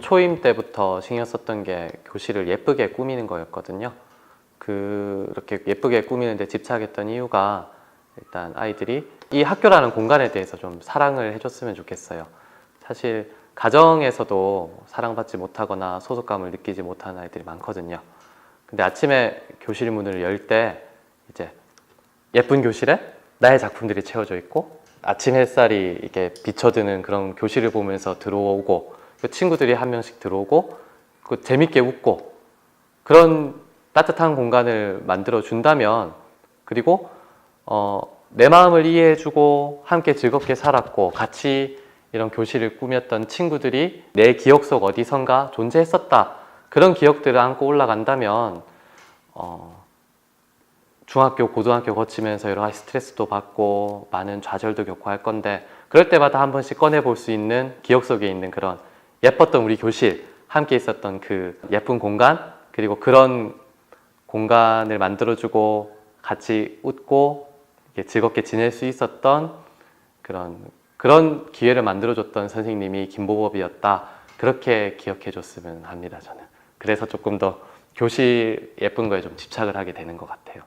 초임 때부터 신경 썼던 게 교실을 예쁘게 꾸미는 거였거든요. 그렇게 예쁘게 꾸미는데 집착했던 이유가 일단 아이들이 이 학교라는 공간에 대해서 좀 사랑을 해줬으면 좋겠어요. 사실 가정에서도 사랑받지 못하거나 소속감을 느끼지 못하는 아이들이 많거든요. 근데 아침에 교실 문을 열 때 이제 예쁜 교실에 나의 작품들이 채워져 있고 아침 햇살이 이렇게 비춰드는 그런 교실을 보면서 들어오고 그 친구들이 한 명씩 들어오고 그 재밌게 웃고 그런 따뜻한 공간을 만들어 준다면 그리고 어, 내 마음을 이해해주고 함께 즐겁게 살았고 같이 이런 교실을 꾸몄던 친구들이 내 기억 속 어디선가 존재했었다. 그런 기억들을 안고 올라간다면 어, 중학교, 고등학교 거치면서 여러 가지 스트레스도 받고 많은 좌절도 겪고 할 건데 그럴 때마다 한 번씩 꺼내 볼 수 있는 기억 속에 있는 그런 예뻤던 우리 교실, 함께 있었던 그 예쁜 공간 그리고 그런 공간을 만들어주고 같이 웃고 즐겁게 지낼 수 있었던 그런 그런 기회를 만들어줬던 선생님이 김보법이었다 그렇게 기억해줬으면 합니다 저는 그래서 조금 더 교실 예쁜 거에 좀 집착을 하게 되는 것 같아요.